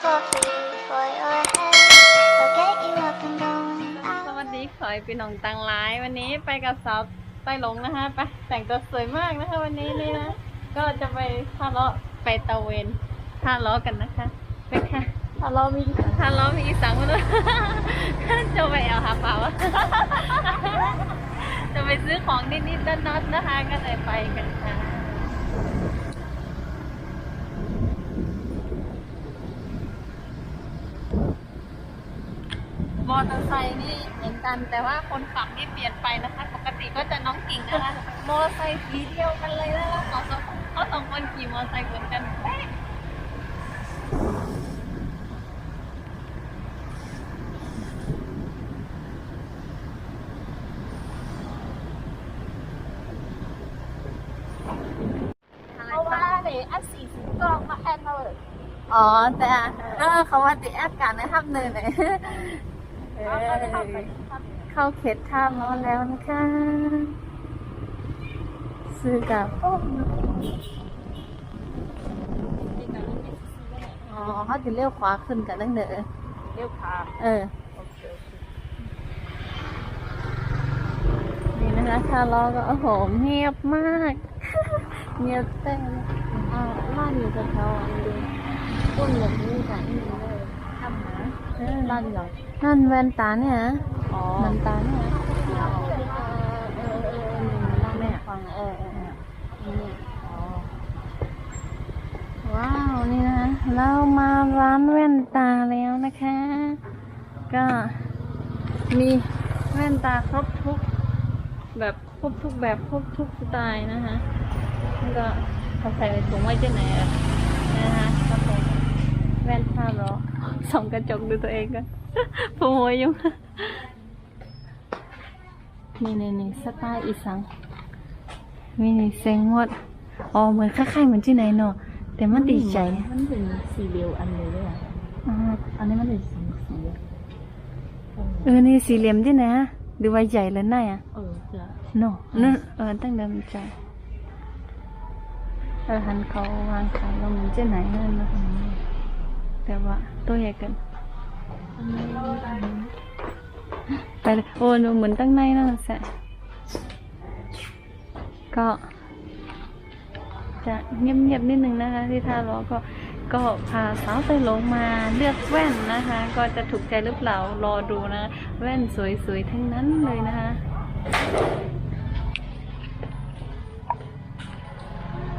coffee for your head. I'll get you up and going สวัสดีขอยพี่น้องตังร้ายวันนี้ไปกับสาวไต้หลงนะคะไปแต่งตัวสวยมากนะคะ วันนี้นี่นะ ก็จะไปท่าเลาะไปตะเวนท่าเลาะกันนะคะไปค่ะท่าเลาะมีท่าเลาะมีอีสังมาด้วยจะไปเอาหาเปล่าวจะไปซื้อของนิดๆนัดๆนะคะ ก็เลยไปกันค่ะ ม อเตอร์ไซค์นี่เหมือนกัน แต่ว่าคนขับนี่เปลี่ยนไปนะคะ ปกติก็จะน้องกิ่งนะคะมอเตอร์ไซค์สีเดียวกันเลยนะคะเขาสองเขาสองคนขี่มอเตอร์ไซค์เหมือนกันเป๊ะเพราะว่าเดี๋ยวอัดสี่สิบกล้องมาแอนเลยอ๋อแต่เออเขาว่าติดแอปกันนะครับเนยเนี่ย เข้าเขตท่าม้อแล้วนะคะ ซื้อกับอ๋อเขาจะเลี้ยวขวาขึ้นกันตั้งเนอเลี้ยวขวาเออนี่นะคะคาล้อก็โอ้โหเงียบมาก เงียบเต้นอ่าบ้านอยู่แถวๆอันนี้ต้นแบบนี้ค่ะนี่ นะบ้านเหรอนั่นแว่นตาเนี่ยนะอ๋อมันตาเนี่ยนะเออเออเออหนึ่งนั่งแม่ฟังเออเออเออนี่อ๋อว้าวนี่นะคะเรามาร้านแว่นตาแล้วนะคะ ก็มีแว่นตาครบทุก แบบครบทุกแบบครบทุกสไตล์นะคะแล้วก็เขาใส่ในถุงไว้ที่ไหนอะนะคะครับผมแว่นภาพเหรอ ส่องกระจกดูตัวเองกันผู้หัวอยุ่งนี่นี่นี่สไตล์อีสังมีนี่เซ็งหมดอ๋อเหมือนคล้ายๆเหมือนที่ไหนเนาะแต่มันดีใจมันเป็นสีเดียวอันเลยด้วยอะอ่าอันนี้มันเป็นสีสีอะเออนี่สี่เหลี่ยมที่ไหนอะดูว่าใหญ่เลยน่าอะเออจะเนาะนั่นเออตั้งเดิมใจเออหันเขาวางขายเราเหมือนที่ไหนนั่นเนอะ แต่ว่าตัวใหญ่เกินอันนี้อันนี้ไปเลยโอ้หนูเหมือนตั้งในนั่นแหละก็จะเงียบๆนิดนึงนะคะที่ท่ารอก็ก็พาสาวไปลงมาเลือกแว่นนะคะ ก็จะถูกใจหรือเปล่ารอดูนะ แว่นสวยๆทั้งนั้นเลยนะคะ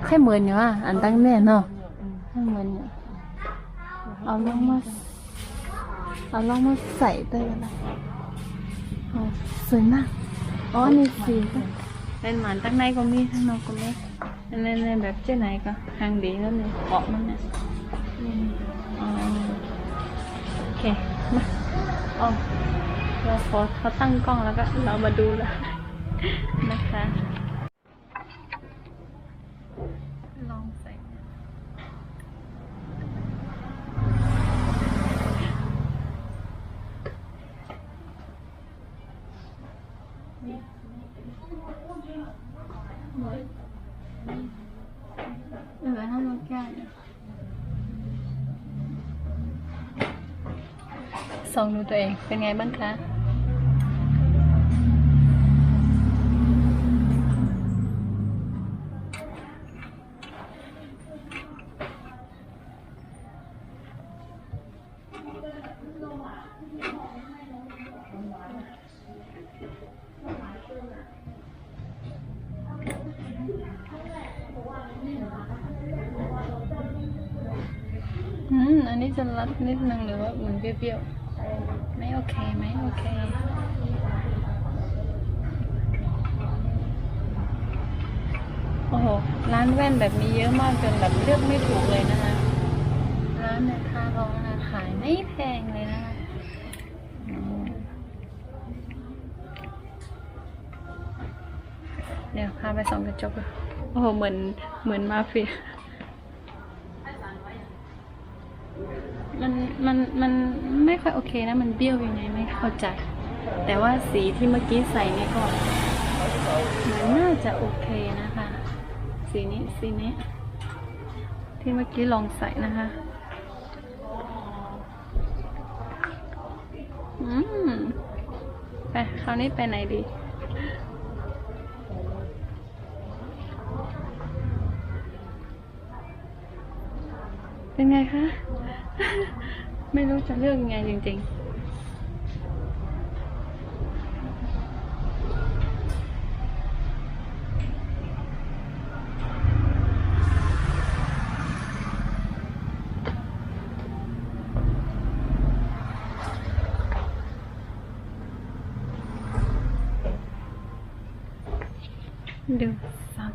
แค่เหมือนอยู่อะอันตั้งแน่เนาะแค่เหมือนอยู่ เอาลองมาเอาลองมาใส่ได้กันนะสวยมากอ๋อนี่สีก็เป็นหมือนตั้งในก็มีทั้งนอกก็มีในในแบบเจ้ไหนก็หางดีแล้วนี่เกาะมันเนี่ยโอเคมาอ๋อเราขอเขาตั้งกล้องแล้วก็เรามาดูแล้วนะคะ ลองใส่เออให้มันแก้เนี่ย ส่องดูตัวเอง เป็นไงบ้างคะ อืม อันนี้จะรัดนิดนึงหรือว่าเหมือนเปรี้ยวๆ ไม่โอเคไหมโอเค โอ้โห ร้านแว่นแบบนี้เยอะมากจนแบบเลือกไม่ถูกเลยนะคะ ร้านเนี่ยคารองนะคะขายไม่แพงเลยนะคะเดี๋ยวพาไปส่องกระจกโอ้โห เหมือน เหมือนมาเฟีย มัน มัน มันไม่ค่อยโอเคนะ มันเบี้ยวยังไงไม่เข้าใจ แต่ว่าสีที่เมื่อกี้ใส่นี่ก็มันน่าจะโอเคนะคะ สีนี้สีนี้ ที่เมื่อกี้ลองใส่นะคะอืมไปคราวนี้ไปไหนดีเป็นไงคะ ไม่รู้จะเลือกยังไงจริงๆ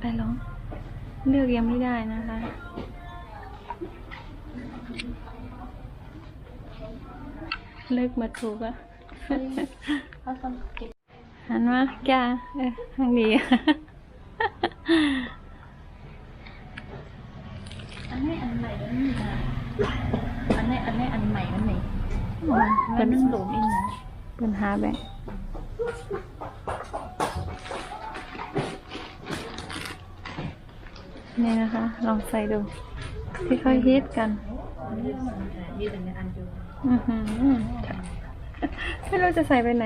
สาวแต่ร้องเลือกยังไม่ได้นะคะ เลือกมาถูกอะเขาต้องเก็บหันมาแกเออทางดีอันนี้อันใหม่แล้วนี่นะอันนี้อันนี้อันใหม่แล้วนี่เป็มันนหลวมอีกนะปัญหาแบง นี่นะคะ ลองใส่ดู ที่เขาฮิตกันอไม่รู้จะใส่ไปไหน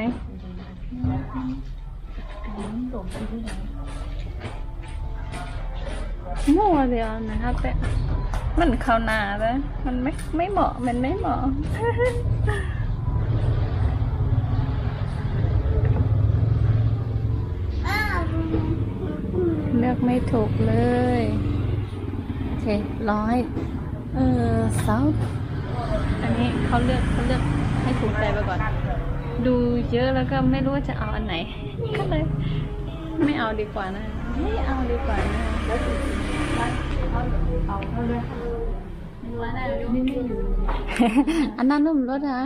มั่วเดียวนะครับแต่มันเข้าหนาแล้วมันไม่ไม่เหมาะ มันไม่เหมาะ เลือก ไม่ถูกเลย โอเค ร้อย เออเซาอันนี้เขาเลือกเขาเลือกให้ถูกใจไปก่อน ดูเยอะแล้วก็ไม่รู้ว่าจะเอาอันไหน ก็เลย ไม่เอาดีกว่านะ ไม่เอาดีกว่านะเอาเท่าเลยนี่ว่าน่าจะนี่ไม่อยู่อันนั้นนุ่มรถนะ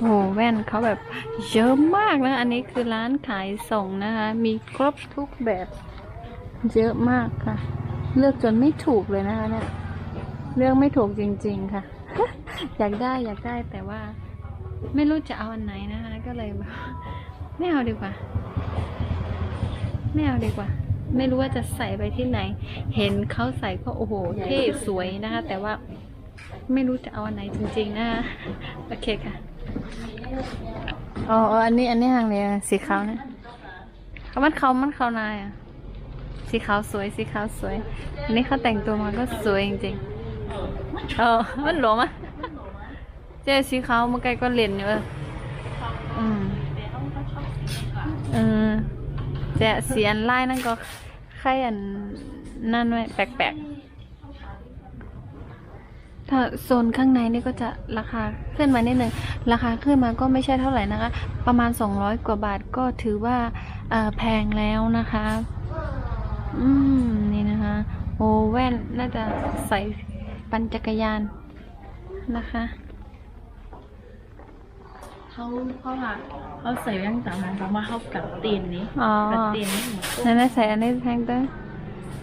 โอ้แว่นเขาแบบเยอะมากนะ อันนี้คือร้านขายส่งนะคะ มีครบทุกแบบ เยอะมากค่ะ เลือกจนไม่ถูกเลยนะคะเนี่ยเลือกไม่ถูกจริง ๆ ค่ะ อยากได้อยากได้แต่ว่า ไม่รู้จะเอาอันไหนนะคะก็เลยไม่เอาดีกว่าไม่เอาดีกว่า ไม่รู้ว่าจะใส่ไปที่ไหน เห็นเขาใส่ก็โอ้โหเท่สวยนะคะ แต่ว่าไม่รู้จะเอาอันไหนจริง ๆ นะคะโอเคค่ะ อ๋อ อันนี้ อันนี้ทางเลยสีขาวเนี่ยเขามันเขามันเขานายอะ สีขาวสวย สีขาวสวย อันนี้เขาแต่งตัวมาก็สวยจริงๆเออมันหลวมอะเจ๊สีขาวเมื่อไกลก็เล่นอยู่เอออืมเออแต่เสียนไล่นั่นก็ใครอันนั่นไว้แปลกๆ ถ้าโซนข้างในนี่ก็จะราคาขึ้นมานิดนึง ราคาขึ้นมาก็ไม่ใช่เท่าไหร่นะคะ ประมาณ 200 กว่าบาทก็ถือว่าเอ่อแพงแล้วนะคะ อืม นี่นะคะ โอแว่นน่าจะใส่ปั่นจักรยานนะคะเขาเขาว่าเขาใส่แว่นตามันเพราะว่าเขากัดตีนนี้อ๋อกัดตีนนี่นั่นนะใส่อันนี้แทงเ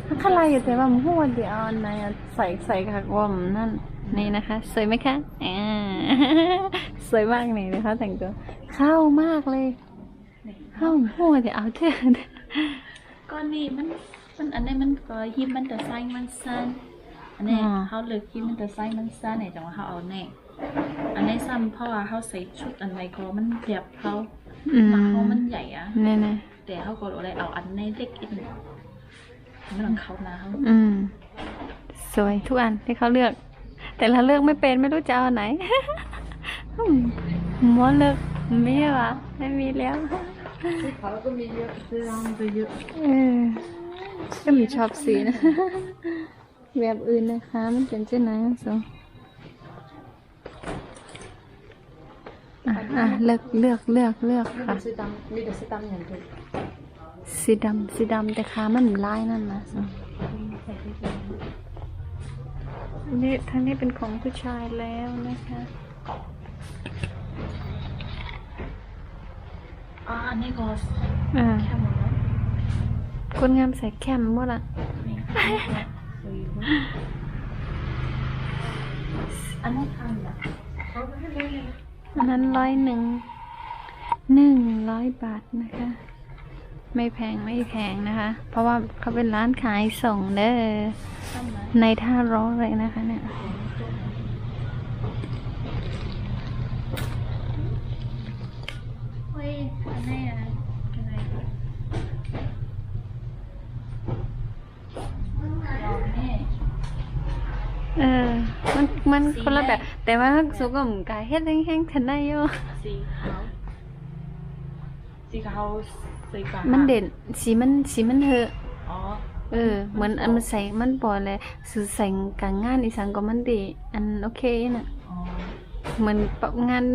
ต้นข้างในอยู่แต่ว่ามันหัวเดียวอันไหนอะใส่ใส่ค่ะว่ามันนั่นนี่นะคะสวยไหมคะอ่าสวยมากนี่นะคะแต่งตัวเข้ามากเลยเข้าหัวเดียวเอาเถอะก็นี่มันมันอันนี้มันก็ฮิมมันแต่ไซส์มันสั้นอันนี้เขาเลือกฮิมมันแต่ไซส์มันสั้นเนี่ยจังว่าเขาเอาแน่อันนี้ซ้ำเพราะว่าเขาใส่ชุดอันไหนก็มันเรียบเขาอืมมาเขามันใหญ่อะนี่นี่แต่เขาก็เลยเอาอันในเล็กอีก หนึ่งไม่ต้องเขานะเขาอืม สวยทุกอันที่เขาเลือก แต่เราเลือกไม่เป็นไม่รู้จะเอาอันไหนอืมม้วนเลือกไม่ใช่หรอไม่มีแล้วเขาก็มีเยอะซื้อรองก็เยอะเออก็มีชอบสีนะ แบบอื่นนะคะ มันเป็นเช่นไหนสงอะอะเลือกเลือกเลือกเลือกค่ะซื้อตามมีแต่ซื้อตามอย่างถูก สีดำสีดำแต่ขามันลายนั่นนะสงอันนี้ท่างนี้เป็นของผู้ชายแล้วนะคะอ๋ออันนี้ก็อ่าแค่หมดแล้วคนงามใส่แคมหมดละนี่อันนี้ทำแบบอันนั้นร้อยหนึ่งหนึ่งร้อยบาทนะคะ ไม่แพงไม่แพงนะคะ เพราะว่าเขาเป็นร้านขายส่งเด้อในท่าร้อนเลยนะคะเนี่ยเออ มัน มันคนละแบบ แต่ว่าสุกมกายเฮ็ดแห้งๆทันได้ยูสีขาว สีขาว สีฟ้ามันเด่นสีมันสีมันเหอะอ๋อ เออเหมือนอันมันใส่มันบ่เลยสื่อใส่กลางงานอีสานก็มันดีอันโอเคน่ะอ๋อเหมือนปะงาน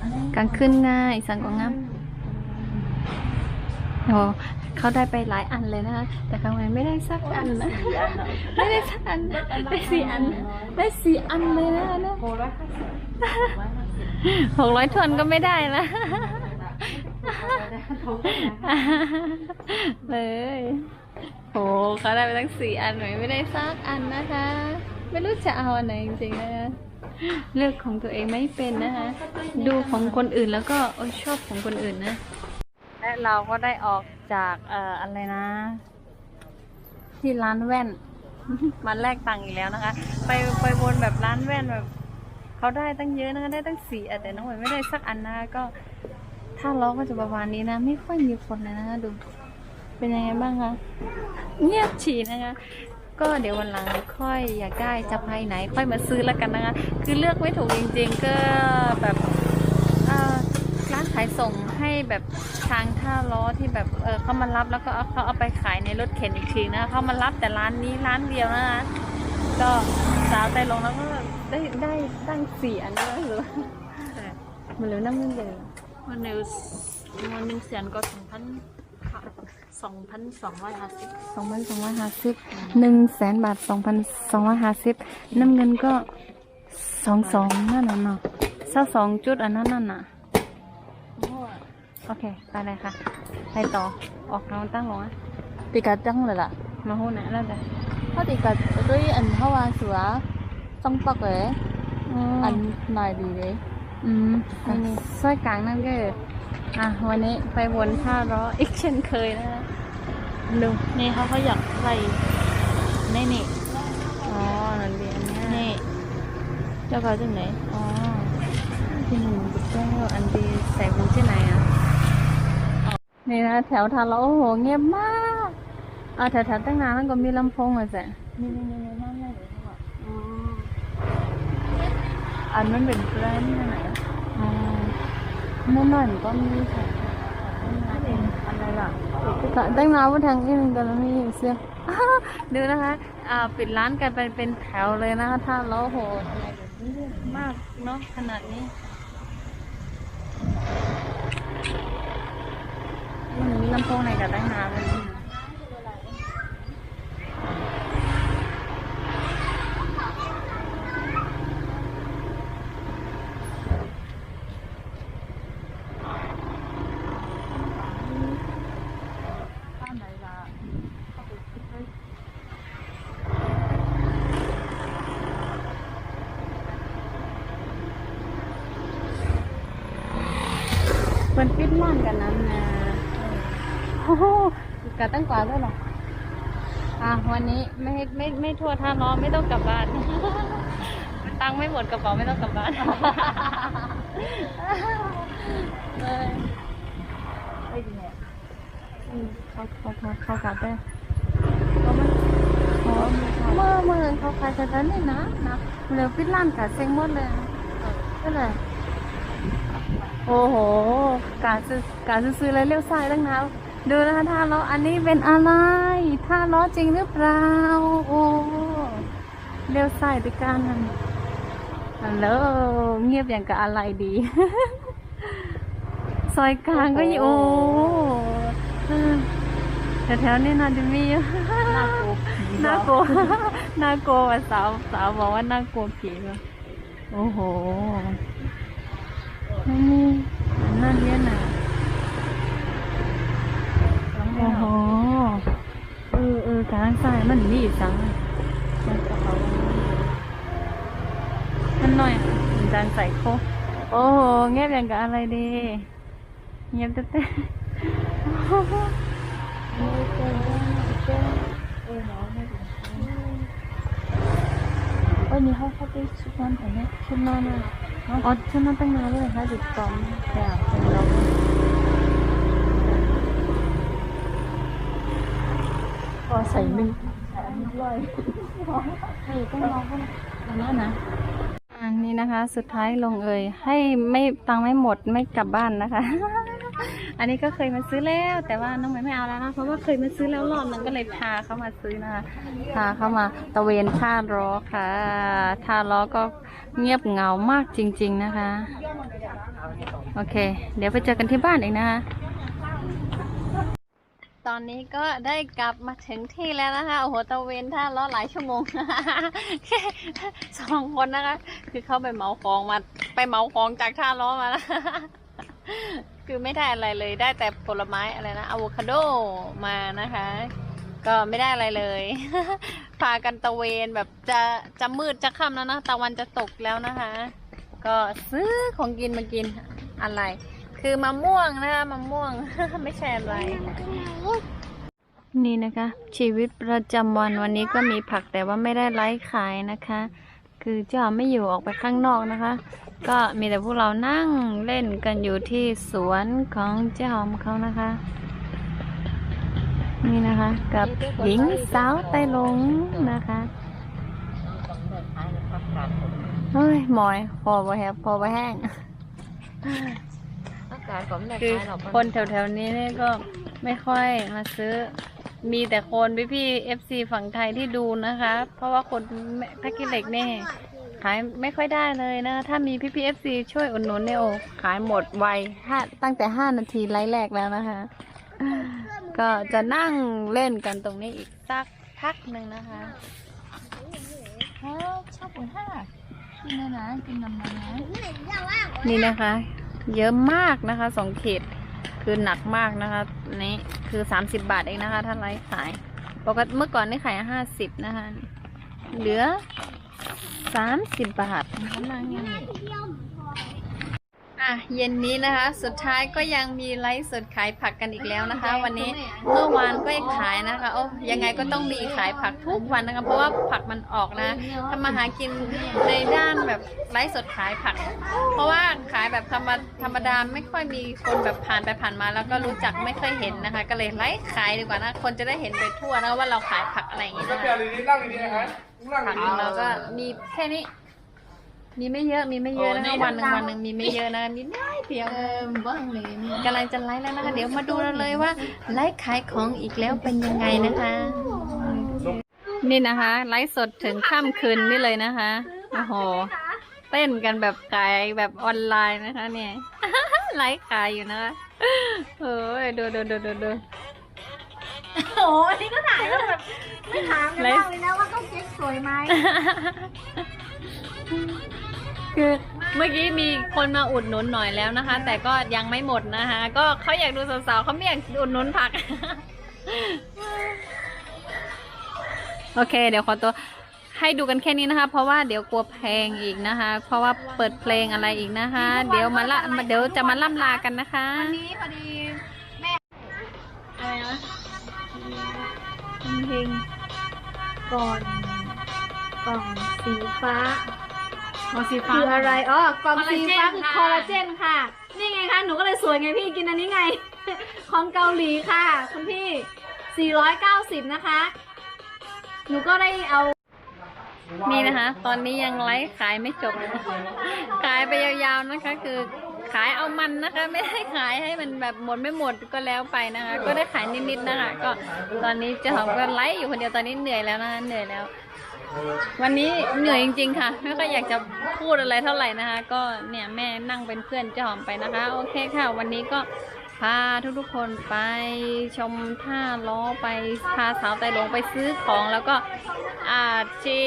อันนี้กลางคืนง่ายอีสานก็งามโอ้เขาได้ไปหลายอันเลยนะคะแต่ครั้งนี้ไม่ได้สักอันนะสีอันเหรอไม่ได้สักอันได้สี่อันได้สี่อันเลยนะนะโคร้อยห้าสิบร้อยห้าสิบหกร้อยทวนก็ไม่ได้นะ เลยโหเขาได้ไปตั้งสี่อันหน่อยไม่ได้สักอันนะคะ ไม่รู้จะเอาอันไหนจริงๆนะคะเลือกของตัวเองไม่เป็นนะคะ ดูของคนอื่นแล้วก็อชอบของคนอื่นนะ และเราก็ได้ออกจากเอ่ออะไรนะ ที่ร้านแว่นมาแลกตังค์อีกแล้วนะคะ ไปไปวนแบบร้านแว่นแบบเขาได้ตั้งเยอะนะคะได้ตั้งสี่อันแต่น้องหวยไม่ได้สักอันนะคะก็ ถ้าล้อก็จะประมาณนี้นะ ไม่ค่อยมีคนเลยนะคะดู เป็นยังไงบ้างคะเงียบฉี่นะคะ ก็เดี๋ยววันหลังค่อยอยากได้จะไปไหน ค่อยมาซื้อแล้วกันนะคะ คือเลือกไม่ถูกจริงๆ ก็แบบร้านขายส่งให้แบบทางท่าล้อที่แบบเออเขามารับแล้วก็เขาเอาไปขายในรถเข็นอีกทีนะเขามารับแต่ร้านนี้ร้านเดียวนะคะก็สาวใจลงแล้วก็ได้ได้ตั้งสี่อันด้วยหรือมันเหลือน้ำเงินเลย วันหนึ่งวันหนึ่งเสียนก็สองพันสองพันสองร้อยห้าสิบสองพันสองร้อยห้าสิบหนึ่งแสนบาทสองพันสองร้อยห้าสิบน้ำเงินก็สองสองนั่นน่ะเนาะเศร้าสองจุดอันนั้นน่ะน่ะโอเค ไปเลยค่ะ ไปต่อ ออกทางตั้งลงอะตีกัดจังเลยล่ะ มาหูนะแล้วแต่เขาติดกับด้วยอันเขาว่าเสือต้องปักเลยอัอันนหน่อยดีเลย อืมอันนี้สร้อยกลางนั่นก็คืออะวันนี้ไปวนท่าล้ออีกเช่นเคยนะคะดูนี่เขาเขาอยากใส่นี่นี่อ๋อนั่นดีอันเนี้ยนี่เจ้าเขาจังไหนอ๋อที่หนึ่งแก้วอันดีใส่หูที่ไหนอะนี่นะแถวทางเราโอ้โหเงียบมากอ่าแถวๆตั้งนานแล้วก็มีลำโพงอะจ้ะนี่นี่นี่นี่นั่นเลยเขาบ อกอันมันเป็นแบรนด์ที่ไหนอะอ๋อนั่นหน่อยมันก็มีค่ะอะไรล่ะตั้งนานว่าทางนี้มันก็มีเสื้ออ้าวดูนะคะอ่าปิดร้านกันไปเป็นแถวเลยนะคะถ้าเราโหดอะไรแบบนี้มากเนาะขนาดนี้มันมีลำโพงไหนกับตั้งนานเลยนะ ข้ามไหนล่ะ มันปิดม่านกันนั้นนะโอ้โหกะตั้งกว่าด้วยเหรออะวันนี้ไม่ไม่ไม่ทั่วท่าล้อไม่ต้องกลับบ้าน ตังค์ไม่หมดกระเป๋าไม่ต้องกลับบ้านเลยไอ้ดีเนี่ยอืมเขาเขาเขาเขากลับได้ก็มันเขาเมื่อเมื่อเขาขายแต่ตอนนี้นะนะเหลือปิดร้านกัดเซ็งหมดเลยก็เลย โอ้โห การซื้อการซื้ออะไรเลี้ยวซ้ายตั้งนานดูนะคะท่าล้ออันนี้เป็นอะไรท่าล้อจริงหรือเปล่า โอ้เลี้ยวซ้ายด้วยกันนั่นฮัลโหลเงียบอย่างกับอะไรดี ซอยกลางก็อยู่โอ้เออแถวๆนี้น่าจะมีอยู่น่ากลัวน่ากลัวน่ากลัวว่ะสาวสาวบอกว่าน่ากลัวผีว่ะโอ้โห ไม่มีอันนั่นเนี่ยนะโอ้โหเออเออกลางซ้ายมันมีอีกสังมันหน่อยมันจานใส่โคกโอ้โหเงียบอย่างกับอะไรดีเงียบแต่แต่เอ้ยนี่เขาเขาไปชุดนั้นแต่เนี่ยชุดนอนอะ อ๋อฉันนั่งตั้งนานเลยค่ะจุดกอมแบบเป็นลมก็ใส่หนึ่เลยใส่ก็มองก็อย่างนั้นนะอันนี้นะคะ สุดท้ายลงเอยให้ไม่ตังไม่หมดไม่กลับบ้านนะคะ อันนี้ก็เคยมาซื้อแล้ว แต่ว่าน้องไม่ไม่เอาแล้วนะเพราะว่าเคยมาซื้อแล้วรอบนึงก็เลยพาเขามาซื้อนะคะพาเขามาตะเวนท่าล้อค่ะท่าล้อก็เงียบเหงามากจริง ๆนะคะ โอเค เดี๋ยวไปเจอกันที่บ้านเองนะคะตอนนี้ก็ได้กลับมาถึงที่แล้วนะคะ โอ้โห ตะเวนท่าล้อหลายชั่วโมงสองคนนะคะ คือเขาไปเหมาของมา ไปเหมาของจากท่าล้อมานะ คือไม่ได้อะไรเลยได้แต่ผลไม้อะไรนะอะโวคาโดมานะคะ ก็ไม่ได้อะไรเลย พากันตะเวนแบบจะจะมืดจะค่ำแล้วนะตะวันจะตกแล้วนะคะ ก็ซื้อของกินมากินอะไร คือมะม่วงนะคะมะม่วงไม่ใช่อะไรนี่นะคะ ชีวิตประจำวันวันนี้ก็มีผักแต่ว่าไม่ได้ไลฟ์ขายนะคะ คือเจ้าไม่อยู่ออกไปข้างนอกนะคะ ก็มีแต่พวกเรานั่งเล่นกันอยู่ที่สวนของเจ้าหอมเขานะคะ นี่นะคะ กับหญิงสาวไตหลงนะคะเฮ้ยหมอยพอไปแห้งพอไปแห้ง คือคนแถวๆนี้เนี่ยก็ไม่ค่อยมาซื้อ มีแต่คนพี่พี่เอฟซีฝั่งไทยที่ดูนะคะ เพราะว่าคนแพ็กเกจเหล็กเนี่ย ขายไม่ค่อยได้เลยนะ ถ้ามีพี่พี่เอฟซีช่วยอุดหนุนเนี่ยโอ้ขายหมดไวห้าตั้งแต่ห้านาทีไลฟ์แรกแล้วนะคะ ก็จะนั่งเล่นกันตรงนี้อีกสักพักหนึ่งนะคะชอบปุ๋ยห้ากินนะนะกินน้ำมันนะนี่นะคะ เยอะมากนะคะสองเขตคือหนักมากนะคะนี่คือสามสิบบาทเองนะคะ ถ้าไลฟ์ขายปกติเมื่อก่อนนี่ขายห้าสิบนะคะ เหลือ สามสิบบาทอะเย็นนี้นะคะ สุดท้ายก็ยังมีไลฟ์สดขายผักกันอีกแล้วนะคะ วันนี้เมื่อวานก็ยังขายนะคะ โอ้ยังไงก็ต้องมีขายผักทุกวันนะคะ เพราะว่าผักมันออกนะทำมาหากินในด้านแบบไลฟ์สดขายผัก เพราะว่าขายแบบธรรมธรรมดาไม่ค่อยมีคนแบบผ่านไปผ่านมา แล้วก็รู้จักไม่ค่อยเห็นนะคะ ก็เลยไลฟ์ขายดีกว่านะ คนจะได้เห็นไปทั่วนะว่าเราขายผักอะไรอย่างงี้นะคะนั่งดีๆนะ ครับนั่งผักดีของเราก็มีแค่นี้ มีไม่เยอะมีไม่เยอะนะคะวันหนึ่งวันหนึ่งมีไม่เยอะนะมีน้อยเดียวเออบ้างเลยนี่กำลังจะไลฟ์แล้วนะคะ เดี๋ยวมาดูเราเลยว่าไลฟ์ขายของอีกแล้วเป็นยังไงนะคะ นี่นะคะไลฟ์สดถึงค่ำคืนนี่เลยนะคะโอ้โหเต้นกันแบบขายแบบออนไลน์นะคะ เนี่ย ไลฟ์ขายอยู่นะคะโอ้ยดูดูดูดูดู โอ้อันนี้ก็ถ่ายแล้วแบบไม่ถามกันบ้างเลยนะว่าต้องเก๊กสว ยไหม คือเมื่อกี้มีคนมาอุดหนุนหน่อยแล้วนะคะ แต่ก็ยังไม่หมดนะคะ ก็เขาอยากดูสาวๆเขาไม่อยากอุดหนุนผัก โอเค เดี๋ยวขอตัวให้ดูกันแค่นี้นะคะ เพราะว่าเดี๋ยวกลัวเพลงอีกนะคะ เพราะว่าเปิดเพลงอะไรอีกนะคะ เดี๋ยวมาละมาเดี๋ยวจะมาล่ำลากันนะคะนี้พอดีอะไรนะเพลงก่อน กล่องสีฟ้าโอสีฟ้า คืออะไรอ๋อกล่องสีฟ้าคอลลาเจนคือค่ะคอลลาเจนค่ะ นี่ไงคะ หนูก็เลยสวยไงพี่กินอันนี้ไง ของเกาหลีค่ะ คุณพี่ 490 นะคะ หนูก็ได้เอา นี่นะคะ ตอนนี้ยังไลฟ์ขายไม่จบ ขายไปยาวๆนะคะ คือขายเอามันนะคะ ไม่ได้ขายให้มันแบบหมดไม่หมดก็แล้วไปนะคะ ก็ได้ขายนิดๆนะคะ ก็ตอนนี้เจ้าของก็ไลฟ์อยู่คนเดียวตอนนี้เหนื่อยแล้วนะคะเหนื่อยแล้ว วันนี้เหนื่อยจริง ๆ ค่ะไม่ค่อยอยากจะพูดอะไรเท่าไหร่นะคะ ก็เนี่ยแม่นั่งเป็นเพื่อนเจ้าหอมไปนะคะ โอเคค่ะ วันนี้ก็พาทุกๆคนไปชมท่าล้อไปพาสาวไตหลงไปซื้อของแล้วก็อาชี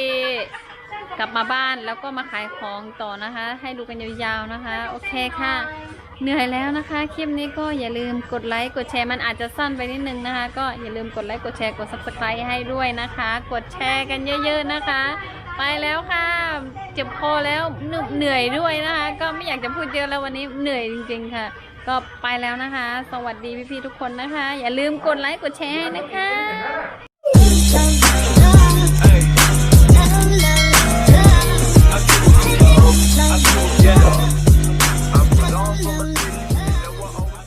กลับมาบ้านแล้วก็มาขายของต่อนะคะ ให้ดูกันยาวๆนะคะ โอเคค่ะ เหนื่อยแล้วนะคะ คลิปนี้ก็อย่าลืมกดไลค์กดแชร์มันอาจจะสั้นไปนิดนึงนะคะ ก็อย่าลืมกดไลค์กดแชร์กด subscribe ให้ด้วยนะคะ กดแชร์กันเยอะ ๆนะคะ ไปแล้วค่ะเจ็บคอแล้วเหนื่อยด้วยนะคะ ก็ไม่อยากจะพูดเยอะแล้ววันนี้เหนื่อยจริง ๆ ค่ะ ก็ไปแล้วนะคะ สวัสดีพี่ๆทุกคนนะคะ อย่าลืมกดไลค์กดแชร์นะคะ I do it. Yeah.